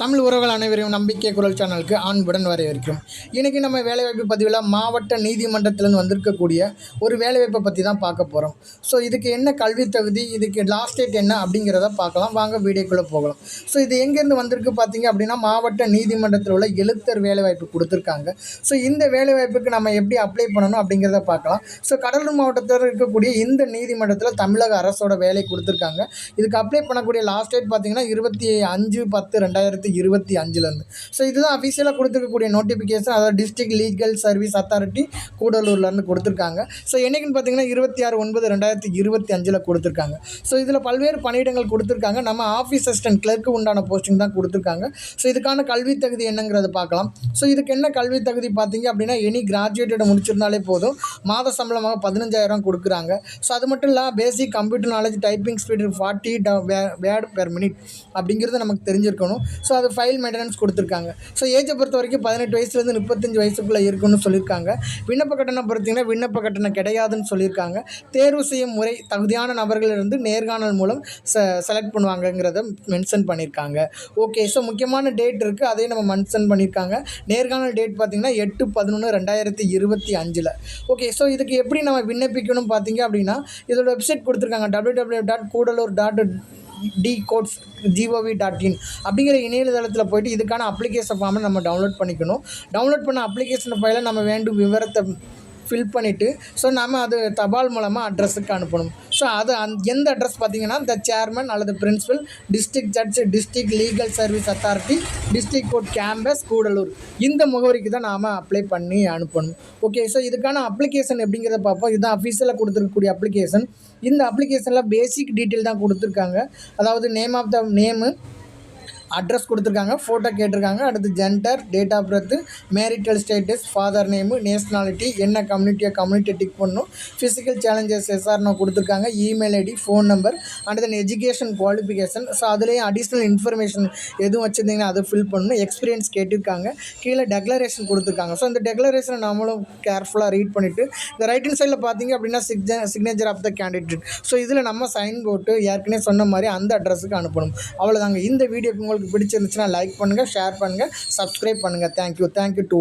தமிழ் உறவுகள் அனைவரையும் நம்பிக்கை குரல் சேனலுக்கு அன்புடன் வரவேற்கும் இன்றைக்கி நம்ம வேலைவாய்ப்பு பதிவில் மாவட்ட நீதிமன்றத்திலேருந்து வந்திருக்கக்கூடிய ஒரு வேலைவாய்ப்பை பற்றி தான் பார்க்க போகிறோம் ஸோ இதுக்கு என்ன கல்வி தகுதி இதுக்கு லாஸ்ட் டேட் என்ன அப்படிங்கிறத பார்க்கலாம். வாங்க வீடியோக்குள்ளே போகலாம். ஸோ இது எங்கேருந்து வந்திருக்கு பார்த்தீங்க அப்படின்னா மாவட்ட நீதிமன்றத்தில் உள்ள எழுத்தர் வேலைவாய்ப்பு கொடுத்துருக்காங்க. ஸோ இந்த வேலைவாய்ப்புக்கு நம்ம எப்படி அப்ளை பண்ணணும் அப்படிங்கிறத பார்க்கலாம். ஸோ கடலூர் மாவட்டத்தில் இருக்கக்கூடிய இந்த நீதிமன்றத்தில் தமிழக அரசோட வேலை கொடுத்துருக்காங்க. இதுக்கு அப்ளை பண்ணக்கூடிய லாஸ்ட் டேட் பார்த்தீங்கன்னா இருபத்தி அஞ்சு பத்து ரெண்டாயிரத்தி இருபத்தி அஞ்சுலேருந்து ஸோ இதுதான் அஃபிஷியலாக கொடுத்துருக்கக்கூடிய நோட்டிஃபிகேஷன் அதாவது டிஸ்ட்ரிக்ட் லீகல் சர்வீஸ் அத்தாரிட்டி கூடலூர்லேருந்து கொடுத்துருக்காங்க. ஸோ என்னைக்குன்னு பார்த்தீங்கன்னா இருபத்தி ஆறு ஒன்பது ரெண்டாயிரத்தி இருபத்தி அஞ்சில் கொடுத்துருக்காங்க. ஸோ இதில் பல்வேறு பணியிடங்கள் கொடுத்துருக்காங்க. நம்ம ஆஃபீஸ் அசிஸ்டன்ட் கிளர்க்கு உண்டான போஸ்டிங் தான் கொடுத்துருக்காங்க. ஸோ இதுக்கான கல்வி தகுதி என்னங்கிறத பார்க்கலாம். ஸோ இதுக்கு என்ன கல்வி தகுதி பார்த்தீங்க அப்படின்னா எனி கிராஜுவேட்டட் முடிச்சிருந்தாலே போதும். மாத சம்பளமாக பதினஞ்சாயிரம் கொடுக்குறாங்க. ஸோ அது மட்டும் இல்லாமல் basic computer knowledge typing speed forty word per minute அப்படிங்கிறது நமக்கு தெரிஞ்சிருக்கணும். ஸோ அது ஃபைல் மெயின்டெனன்ஸ் கொடுத்துருக்காங்க. ஸோ ஏஜை பொறுத்த வரைக்கும் பதினெட்டு வயசுலேருந்து முப்பத்தஞ்சு வயசுக்குள்ளே இருக்குன்னு சொல்லியிருக்காங்க. விண்ணப்ப கட்டணம் பார்த்தீங்கன்னா விண்ணப்ப கட்டணம் கிடையாதுன்னு சொல்லியிருக்காங்க. தேர்வு செய்யும் முறை தகுதியான நபர்களிலிருந்து நேர்காணல் மூலம் ச செலக்ட் பண்ணுவாங்கங்கிறத மென்ஷன் பண்ணியிருக்காங்க. ஓகே ஸோ முக்கியமான டேட் இருக்குது அதையும் நம்ம மென்ஷன் பண்ணியிருக்காங்க. நேர்காணல் டேட் பார்த்தீங்கன்னா எட்டு பதினொன்று ரெண்டாயிரத்தி இருபத்தி அஞ்சில். ஓகே ஸோ இதுக்கு எப்படி நம்ம விண்ணப்பிக்கணும் பார்த்தீங்க அப்படின்னா இதோட வெப்சைட் கொடுத்துருக்காங்க. W W dot Gudalur dot D courts gov dot in அப்படிங்கிற இணையதளத்தில் போயிட்டு இதுக்கான அப்ளிகேஷன் ஃபார்மை நம்ம டவுன்லோட் பண்ணிக்கணும். டவுன்லோட் பண்ண அப்ளிகேஷன் ஃபைலை நம்ம வேண்டும் விவரத்தை ஃபில் பண்ணிவிட்டு ஸோ நம்ம அது தபால் மூலமாக அட்ரஸுக்கு அனுப்பணும். ஸோ அது அந் எந்த அட்ரஸ் பார்த்தீங்கன்னா த சேர்மன் அல்லது principal district judge district legal service authority district court campus Gudalur. இந்த முகவரிக்கு தான் நாம் அப்ளை பண்ணி அனுப்பணும். ஓகே ஸோ இதுக்கான அப்ளிகேஷன் எப்படிங்கிறத பார்ப்போம். இதுதான் அஃபீஷியலாக கொடுத்துருக்கக்கூடிய அப்ளிகேஷன் இந்த அப்ளிகேஷனில் பேசிக் டீட்டெயில் தான் கொடுத்துருக்காங்க. அதாவது name of the name address கொடுத்துருக்காங்க ஃபோட்டோ கேட்டிருக்காங்க. அடுத்து gender date of birth marital status father name nationality என்ன கம்யூனிட்டியாக கம்யூனிட்டி டிக் பண்ணணும். Physical challenges S R no கொடுத்துருக்காங்க. Email ID phone number and then education qualification so அதுலேயும் additional information எதுவும் வச்சுருந்தீங்கன்னா அதை ஃபில் பண்ணணும். எக்ஸ்பீரியன்ஸ் கேட்டிருக்காங்க. கீழே டெக்ளரேஷன் கொடுத்துருக்காங்க. ஸோ இந்த டெக்ளரேஷனை நம்மளும் கேர்ஃபுல்லாக ரீட் பண்ணிவிட்டு இந்த ரைட் ஹேண்ட் சைடில் பார்த்தீங்க அப்படின்னா சிக்ன signature of the candidate so இதில் நம்ம சைன் போட்டு ஏற்கனவே சொன்ன மாதிரி அந்த அட்ரஸுக்கு அனுப்பணும். அவ்வளோதாங்க இந்த வீடியோக்கு உங்களுக்கு பிடிச்சிருந்துச்சுன்னா லைக் பண்ணுங்கள் ஷேர் பண்ணுங்கள் சப்ஸ்கிரைப் பண்ணுங்கள் தேங்க்யூ தேங்க்யூ டூ